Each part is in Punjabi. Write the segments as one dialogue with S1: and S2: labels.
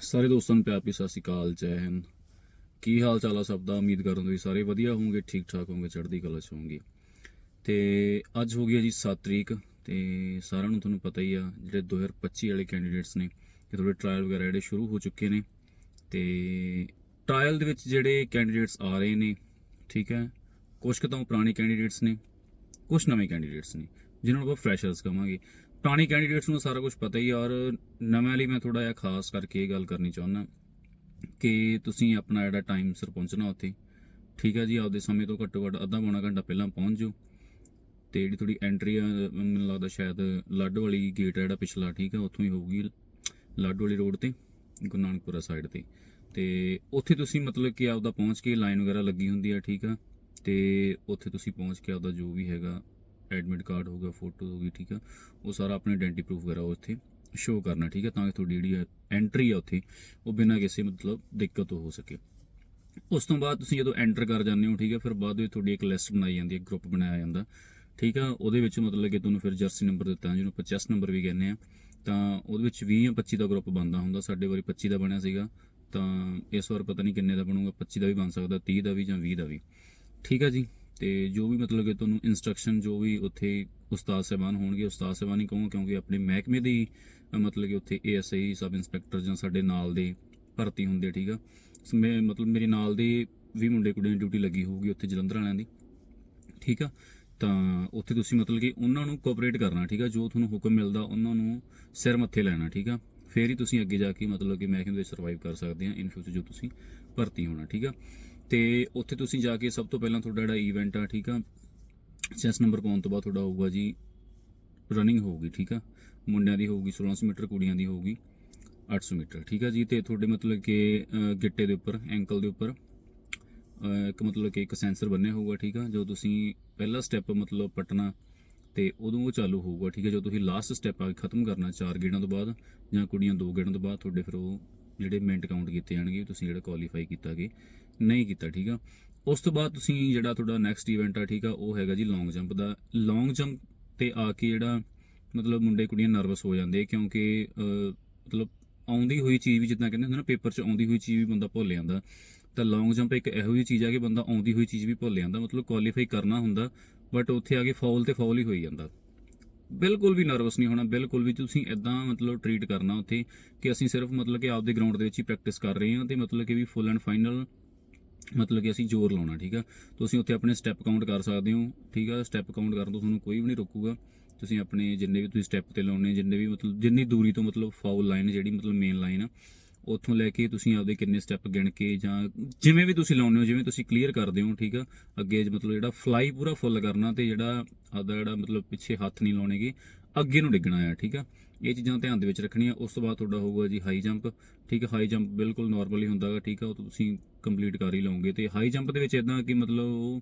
S1: ਸਾਰੇ ਦੋਸਤਾਂ ਨੂੰ ਪਿਆਰ ਭਰੀ ਸਤਿ ਸ਼੍ਰੀ ਅਕਾਲ, ਜੈ ਹਿੰਦ। ਕੀ ਹਾਲ ਚਾਲ ਆ ਸਭ ਦਾ? ਉਮੀਦ ਕਰਦਾ ਤੁਸੀਂ ਸਾਰੇ ਵਧੀਆ ਹੋਵੋਗੇ ਠੀਕ ਠਾਕ ਹੋਵੋਗੇ, ਚੜ੍ਹਦੀ ਕਲਾ ਚ ਹੋਵੋਗੇ। ਤੇ ਅੱਜ ਹੋ ਗਿਆ ਜੀ 7 ਤਰੀਕ, ਤੇ ਸਾਰਿਆਂ ਨੂੰ ਤੁਹਾਨੂੰ ਪਤਾ ਹੀ ਆ, ਜਿਹੜੇ 2025 ਵਾਲੇ ਕੈਂਡੀਡੇਟਸ ਨੇ ਕਿ ਤੁਹਾਡੇ ਟ੍ਰਾਇਲ ਵਗੈਰਾ ਜਿਹੜੇ ਸ਼ੁਰੂ ਹੋ ਚੁੱਕੇ ਨੇ। ਤੇ ਟ੍ਰਾਇਲ ਦੇ ਵਿੱਚ ਜਿਹੜੇ ਕੈਂਡੀਡੇਟਸ ਆ ਰਹੇ ਨੇ, ਠੀਕ ਹੈ ਕੁਝ ਕੁ ਤਾਂ ਪੁਰਾਣੇ ਕੈਂਡੀਡੇਟਸ ਨੇ ਕੁਝ ਨਵੇਂ ਕੈਂਡੀਡੇਟਸ ਨੇ, ਜਿਨ੍ਹਾਂ ਨੂੰ ਆਪਾਂ ਫਰੈਸ਼ਰਸ ਕਹਾਂਗੇ ਪੁਰਾਣੇ ਕੈਂਡੀਡੇਟਸ ਨੂੰ ਸਾਰਾ ਕੁਝ ਪਤਾ ਹੀ ਔਰ ਨਵੇਂ ਲਈ ਮੈਂ ਥੋੜਾ ਜਿਹਾ ਖਾਸ ਕਰਕੇ ਇਹ ਗੱਲ ਕਰਨੀ ਚਾਹੁੰਦਾ ਕਿ ਤੁਸੀਂ ਆਪਣਾ ਜਿਹੜਾ ਟਾਈਮ ਸਿਰ ਪਹੁੰਚਣਾ ਉੱਥੇ ਠੀਕ ਹੈ ਜੀ, ਆਪਦੇ ਸਮੇਂ ਤੋਂ ਘੱਟੋ ਘੱਟ ਅੱਧਾ ਪੌਣਾ ਘੰਟਾ ਪਹਿਲਾਂ ਪਹੁੰਚ ਜਾਓ ਤੇ ਜਿਹੜੀ ਤੁਹਾਡੀ ਐਂਟਰੀ ਆ, ਮੈਨੂੰ ਲੱਗਦਾ ਸ਼ਾਇਦ ਲੱਡ ਵਾਲੀ ਗੇਟ ਆ ਜਿਹੜਾ ਪਿਛਲਾ, ਠੀਕ ਹੈ ਉੱਥੋਂ ਹੀ ਹੋਊਗੀ ਲੱਡ ਵਾਲੀ ਰੋਡ ਤੇ, ਗੁਰੂ ਨਾਨਕਪੁਰਾ ਸਾਈਡ ਤੇ। ਤੇ ਉੱਥੇ ਤੁਸੀਂ ਮਤਲਬ ਕਿ ਆਪਦਾ ਪਹੁੰਚ ਕੇ ਲਾਈਨ ਵਗੈਰਾ ਲੱਗੀ ਹੁੰਦੀ ਆ, ਠੀਕ ਆ, ਤੇ ਉੱਥੇ ਤੁਸੀਂ ਪਹੁੰਚ ਕੇ ਆਪਦਾ ਜੋ ਵੀ ਹੈਗਾ ਐਡਮਿਟ ਕਾਰਡ ਹੋ ਗਿਆ ਫੋਟੋ ਹੋ ਗਈ, ਠੀਕ ਆ। ਉਹ ਸਾਰਾ ਆਪਣੇ ਆਇਡੈਂਟੀ ਪ੍ਰੂਫ ਵਗੈਰਾ ਉੱਥੇ ਸ਼ੋਅ ਕਰਨਾ, ਠੀਕ ਹੈ ਤਾਂ ਕਿ ਤੁਹਾਡੀ ਜਿਹੜੀ ਐਂਟਰੀ ਆ ਉੱਥੇ, ਉਹ ਬਿਨਾਂ ਕਿਸੇ ਮਤਲਬ ਦਿੱਕਤ ਤੋਂ ਹੋ ਸਕੇ। ਉਸ ਤੋਂ ਬਾਅਦ ਤੁਸੀਂ ਜਦੋਂ ਐਂਟਰ ਕਰ ਜਾਂਦੇ ਹੋ, ਠੀਕ ਹੈ ਫਿਰ ਬਾਅਦ ਵਿੱਚ ਤੁਹਾਡੀ ਇੱਕ ਲਿਸਟ ਬਣਾਈ ਜਾਂਦੀ ਹੈ ਗਰੁੱਪ ਬਣਾਇਆ ਜਾਂਦਾ, ਠੀਕ ਆ। ਉਹਦੇ ਵਿੱਚ ਮਤਲਬ ਕਿ ਤੁਹਾਨੂੰ ਫਿਰ ਜਰਸੀ ਨੰਬਰ ਦਿੱਤਾ, ਜਿਹਨੂੰ ਆਪਾਂ ਚੈਸ ਨੰਬਰ ਵੀ ਕਹਿੰਦੇ ਆ। ਤਾਂ ਉਹਦੇ ਵਿੱਚ 20 ਜਾਂ 25 ਦਾ ਗਰੁੱਪ ਬਣਦਾ ਹੁੰਦਾ, ਸਾਡੇ ਵਾਰੀ 25 ਦਾ ਬਣਿਆ ਸੀਗਾ। ਤਾਂ ਇਸ ਵਾਰ ਪਤਾ ਨਹੀਂ ਕਿੰਨੇ ਦਾ ਬਣੂਗਾ 25 ਦਾ ਵੀ ਬਣ ਸਕਦਾ 30 ਦਾ ਵੀ ਜਾਂ 20 ਦਾ ਵੀ। ਠੀਕ ਆ ਜੀ? ਤੇ ਜੋ ਵੀ ਮਤਲਬ ਕਿ ਤੁਹਾਨੂੰ ਇਨਸਟਰਕਸ਼ਨ ਜੋ ਵੀ ਉੱਥੇ ਉਸਤਾਦ ਸਾਹਿਬਾਨ ਹੋਣਗੇ ਉਸਤਾਦ ਸਾਹਿਬਾਨ ਹੀ ਕਹੂੰ ਕਿਉਂਕਿ ਆਪਣੇ ਮਹਿਕਮੇ ਦੀ ਅ, ਮਤਲਬ ਕਿ ਉੱਥੇ ਏਐਸਆਈ ਸਬ ਇੰਸਪੈਕਟਰ ਜਾਂ ਸਾਡੇ ਨਾਲ ਦੇ ਭਰਤੀ ਹੁੰਦੇ ਠੀਕ ਆ? ਮੈਂ ਮਤਲਬ ਮੇਰੇ ਨਾਲ ਦੇ ਵੀ ਮੁੰਡੇ ਕੁੜੀਆਂ ਦੀ ਡਿਊਟੀ ਲੱਗੀ ਹੋਊਗੀ ਉੱਥੇ ਜਲੰਧਰ ਵਾਲਿਆਂ ਦੀ ਠੀਕ ਆ? ਤਾਂ ਉੱਥੇ ਤੁਸੀਂ ਮਤਲਬ ਕਿ ਉਹਨਾਂ ਨੂੰ ਕੋਆਪਰੇਟ ਕਰਨਾ ਠੀਕ ਆ? ਜੋ ਤੁਹਾਨੂੰ ਹੁਕਮ ਮਿਲਦਾ ਉਹਨਾਂ ਨੂੰ ਸਿਰ ਮੱਥੇ ਲੈਣਾ ਠੀਕ ਆ? ਫੇਰ ਹੀ ਤੁਸੀਂ ਅੱਗੇ ਜਾ ਕੇ ਮਤਲਬ ਕਿ ਮਹਿਕਮੇ ਦੇ ਸਰਵਾਈਵ ਕਰ ਸਕਦੇ ਆ ਇਨ ਫਿਊਚਰ ਜੋ ਤੁਸੀਂ ਭਰਤੀ ਹੋਣਾ, ਠੀਕ ਆ? ਤੇ ਉੱਥੇ ਤੁਸੀਂ ਜਾ ਕੇ ਸਭ ਤੋਂ ਪਹਿਲਾਂ ਤੁਹਾਡਾ ਜਿਹੜਾ ਇਵੈਂਟ ਆ, ਠੀਕ ਆ ਚੈਸ ਨੰਬਰ ਪਾਉਣ ਤੋਂ ਬਾਅਦ ਤੁਹਾਡਾ ਹੋਊਗਾ ਜੀ ਰਨਿੰਗ ਹੋਊਗੀ, ਠੀਕ ਆ? ਮੁੰਡਿਆਂ ਦੀ ਹੋਊਗੀ 1600 ਮੀਟਰ, ਕੁੜੀਆਂ ਦੀ ਹੋਊਗੀ 800 ਮੀਟਰ, ਠੀਕ ਆ ਜੀ? ਤੇ ਤੁਹਾਡੇ ਮਤਲਬ ਕਿ ਗਿੱਟੇ ਦੇ ਉੱਪਰ ਐਂਕਲ ਦੇ ਉੱਪਰ ਇੱਕ ਮਤਲਬ ਕਿ ਇੱਕ ਸੈਂਸਰ ਬੰਨਿਆ ਹੋਊਗਾ, ਠੀਕ ਆ? ਜੋ ਤੁਸੀਂ ਪਹਿਲਾ ਸਟੈਪ ਮਤਲਬ ਪਟਣਾ ਤੇ ਉਦੋਂ ਉਹ ਚਾਲੂ ਹੋਊਗਾ, ਠੀਕ ਹੈ? ਜਦੋਂ ਤੁਸੀਂ ਲਾਸਟ ਸਟੈਪ ਆ ਕੇ ਖਤਮ ਕਰਨਾ ਚਾਰ ਗੇੜਾਂ ਤੋਂ ਬਾਅਦ ਜਾਂ ਕੁੜੀਆਂ ਦੋ ਗੇੜਾਂ ਤੋਂ ਬਾਅਦ, ਤੁਹਾਡੇ ਫਿਰ ਉਹ ਜਿਹੜੇ ਮਿੰਟ ਕਾਊਂਟ ਕੀਤੇ ਜਾਣਗੇ, ਤੁਸੀਂ ਜਿਹੜਾ ਕੁਆਲੀਫਾਈ ਕੀਤਾ ਕਿ ਨਹੀਂ ਕੀਤਾ, ਠੀਕ ਆ? ਉਸ ਤੋਂ ਬਾਅਦ ਤੁਸੀਂ ਜਿਹੜਾ ਤੁਹਾਡਾ ਨੈਕਸਟ ਇਵੈਂਟ ਆ, ਠੀਕ ਆ, ਉਹ ਹੈਗਾ ਜੀ ਲੌਂਗ ਜੰਪ ਦਾ। ਲੌਂਗ ਜੰਪ ਤੇ ਆ ਕੇ ਜਿਹੜਾ ਮਤਲਬ ਮੁੰਡੇ ਕੁੜੀਆਂ ਨਰਵਸ ਹੋ ਜਾਂਦੇ ਕਿਉਂਕਿ ਮਤਲਬ ਆਉਂਦੀ ਹੋਈ ਚੀਜ਼ ਵੀ ਜਿੱਦਾਂ ਕਹਿੰਦੇ ਹੁੰਦੇ ਨਾ ਪੇਪਰ 'ਚ ਆਉਂਦੀ ਹੋਈ ਚੀਜ਼ ਵੀ ਬੰਦਾ ਭੁੱਲ ਜਾਂਦਾ। ਤਾਂ ਲੌਂਗ ਜੰਪ ਇੱਕ ਇਹੋ ਜਿਹੀ ਚੀਜ਼ ਆ ਕਿ ਬੰਦਾ ਆਉਂਦੀ ਹੋਈ ਚੀਜ਼ ਵੀ ਭੁੱਲ ਜਾਂਦਾ। ਮਤਲਬ ਕੁਆਲੀਫਾਈ ਕਰਨਾ ਹੁੰਦਾ ਬਟ ਉੱਥੇ ਆ ਕੇ ਫਾਉਲ ਤੇ ਫਾਉਲ ਹੀ ਹੋਈ ਜਾਂਦਾ। ਬਿਲਕੁਲ ਵੀ ਨਰਵਸ ਨਹੀਂ ਹੋਣਾ, ਬਿਲਕੁਲ ਵੀ ਤੁਸੀਂ ਇਦਾਂ ਮਤਲਬ ਟਰੀਟ ਕਰਨਾ ਉੱਥੇ ਕਿ ਅਸੀਂ ਸਿਰਫ ਮਤਲਬ ਕਿ ਆਪਦੇ ਗਰਾਊਂਡ ਦੇ ਵਿੱਚ ਹੀ ਪ੍ਰੈਕਟਿਸ ਕਰ ਰਹੇ ਹਾਂ ਤੇ ਮਤਲਬ ਕਿ ਵੀ ਫੁੱਲ ਐਂਡ ਫਾਈਨਲ ਮਤਲਬ ਕਿ ਅਸੀਂ ਜ਼ੋਰ ਲਾਉਣਾ, ਠੀਕ ਆ? ਤੁਸੀਂ ਉੱਥੇ ਆਪਣੇ ਸਟੈਪ ਕਾਊਂਟ ਕਰ ਸਕਦੇ ਹੋ, ਠੀਕ ਆ? ਸਟੈਪ ਕਾਊਂਟ ਕਰਨ ਤੋਂ ਤੁਹਾਨੂੰ ਕੋਈ ਵੀ ਨਹੀਂ ਰੋਕੂਗਾ। ਤੁਸੀਂ ਆਪਣੇ ਜਿੰਨੇ ਵੀ ਤੁਸੀਂ ਸਟੈਪ ਤੇ ਲਾਉਣੇ ਜਿੰਨੇ ਵੀ ਮਤਲਬ ਜਿੰਨੀ ਦੂਰੀ ਤੋਂ ਮਤਲਬ ਫਾਉਲ ਲਾਈਨ ਜਿਹੜੀ ਮਤਲਬ ਮੇਨ ਲਾਈਨ ਆ ਉੱਥੋਂ ਲੈ ਕੇ ਤੁਸੀਂ ਆਪਦੇ ਕਿੰਨੇ ਸਟੈਪ ਗਿਣ ਕੇ ਜਾਂ ਜਿਵੇਂ ਵੀ ਤੁਸੀਂ ਲਾਉਂਦੇ ਹੋ, ਜਿਵੇਂ ਤੁਸੀਂ ਕਲੀਅਰ ਕਰਦੇ ਹੋ, ਠੀਕ ਆ? ਅੱਗੇ ਮਤਲਬ ਜਿਹੜਾ ਫਲਾਈ ਪੂਰਾ ਫੁੱਲ ਕਰਨਾ ਤੇ ਜਿਹੜਾ ਆਪਦਾ ਜਿਹੜਾ ਮਤਲਬ ਪਿੱਛੇ ਹੱਥ ਨਹੀਂ ਲਾਉਣੇਗੇ, ਅੱਗੇ ਨੂੰ ਡਿੱਗਣਾ ਆ, ਠੀਕ ਆ? ਇਹ ਚੀਜ਼ਾਂ ਧਿਆਨ ਦੇ ਵਿੱਚ ਰੱਖਣੀਆਂ, ਉਸ ਤੋਂ ਬਾਅਦ ਤੁਹਾਡਾ ਹੋਊਗਾ ਜੀ ਹਾਈ ਜੰਪ ਠੀਕ ਹੈ ਹਾਈ ਜੰਪ ਬਿਲਕੁਲ ਨਾਰਮਲੀ ਹੁੰਦਾਗਾ ਠੀਕ ਆ? ਉਹ ਤੁਸੀਂ ਕੰਪਲੀਟ ਕਰ ਹੀ ਲਓਗੇ ਤੇ ਹਾਈ ਜੰਪ ਦੇ ਵਿੱਚ ਇਦਾਂ ਕਿ ਮਤਲਬ ਉਹ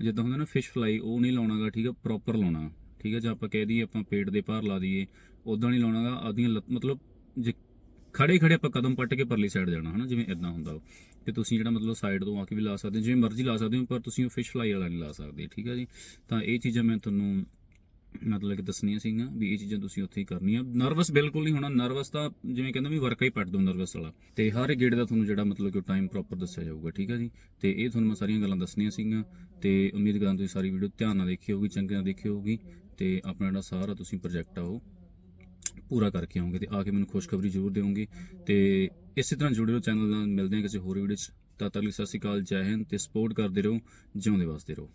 S1: ਜਿੱਦਾਂ ਹੁੰਦਾ ਨਾ ਫਿਸ਼ ਫਲਾਈ ਉਹ ਨਹੀਂ ਲਾਉਣਾਗਾ ਠੀਕ ਆ? ਪ੍ਰੋਪਰ ਲਾਉਣਾ, ਠੀਕ ਆ? ਜੇ ਆਪਾਂ ਕਹਿ ਦਈਏ ਆਪਾਂ ਪੇਟ ਦੇ ਭਾਰ ਲਾ ਦਈਏ ਉਦਾਂ ਨਹੀਂ ਲਾਉਣਾਗਾ ਆਦੀਆਂ ਮਤਲਬ ਜੇ ਖੜੇ ਖੜੇ ਆਪਾਂ ਕਦਮ ਪੱਟ ਕੇ ਪਰਲੀ ਸਾਈਡ ਜਾਣਾ, ਹਨਾ? ਜਿਵੇਂ ਇਦਾਂ ਹੁੰਦਾ ਵਾ। ਤੇ ਤੁਸੀਂ ਜਿਹੜਾ ਮਤਲਬ ਸਾਈਡ ਤੋਂ ਆ ਕੇ ਵੀ ਲਾ ਸਕਦੇ ਹੋ, ਜਿਵੇਂ ਮਰਜ਼ੀ ਲਾ ਸਕਦੇ ਹੋ, ਪਰ ਤੁਸੀਂ ਉਹ ਫਿਸ਼ ਫਲਾਈ ਵਾਲਾ ਨਹੀਂ ਲਾ ਸਕਦੇ, ਠੀਕ ਹੈ ਜੀ? ਤਾਂ ਇਹ ਚੀਜ਼ਾਂ ਮੈਂ ਤੁਹਾਨੂੰ ਮਤਲਬ ਕਿ ਦੱਸਣੀਆਂ ਸੀਗੀਆਂ ਵੀ ਇਹ ਚੀਜ਼ਾਂ ਤੁਸੀਂ ਉੱਥੇ ਹੀ ਕਰਨੀਆਂ। ਨਰਵਸ ਬਿਲਕੁਲ ਨਹੀਂ ਹੋਣਾ ਨਰਵਸ ਤਾਂ ਜਿਵੇਂ ਕਹਿੰਦਾ ਵੀ ਵਰਕਾ ਹੀ ਪੱਟ ਦੋ ਨਰਵਸ ਵਾਲਾ। ਤੇ ਹਰ ਇੱਕ ਗੇੜ ਦਾ ਤੁਹਾਨੂੰ ਜਿਹੜਾ ਮਤਲਬ ਕਿ ਟਾਈਮ ਪ੍ਰੋਪਰ ਦੱਸਿਆ ਜਾਊਗਾ, ਠੀਕ ਹੈ ਜੀ? ਤੇ ਇਹ ਤੁਹਾਨੂੰ ਮੈਂ ਸਾਰੀਆਂ ਗੱਲਾਂ ਦੱਸਣੀਆਂ ਸੀਗੀਆਂ। ਤੇ ਉਮੀਦ ਕਰਾਂ ਤੁਸੀਂ ਸਾਰੀ ਵੀਡੀਓ ਧਿਆਨ ਨਾਲ ਦੇਖੀ ਹੋਊਗੀ, ਚੰਗੇ ਨਾਲ ਦੇਖੀ ਹੋਊਗੀ। ਤੇ ਆਪਣਾ ਜਿਹੜਾ ਸਾਰਾ ਤੁਸੀਂ ਪ੍ਰੋਜੈਕਟ ਆ ਉਹ ਪੂਰਾ ਕਰਕੇ ਆਉਂਗੇ ਤੇ ਆ ਕੇ ਮੈਨੂੰ ਖੁਸ਼ਖਬਰੀ ਜ਼ਰੂਰ ਦਿਓਗੇ ਤੇ ਇਸੇ ਤਰ੍ਹਾਂ ਜੁੜੇ ਰਹੋ ਚੈਨਲ ਨਾਲ। ਮਿਲਦੇ ਹਾਂ ਕਿਸੇ ਹੋਰ ਵੀਡੀਓ 'ਚ। ਤਦ ਤੱਕ ਲਈ ਸਤਿ ਸ਼੍ਰੀ ਅਕਾਲ, ਜੈ ਹਿੰਦ ਤੇ ਸਪੋਰਟ ਕਰਦੇ ਰਹੋ, ਜਿਉਂਦੇ ਵਾਸਤੇ ਰਹੋ।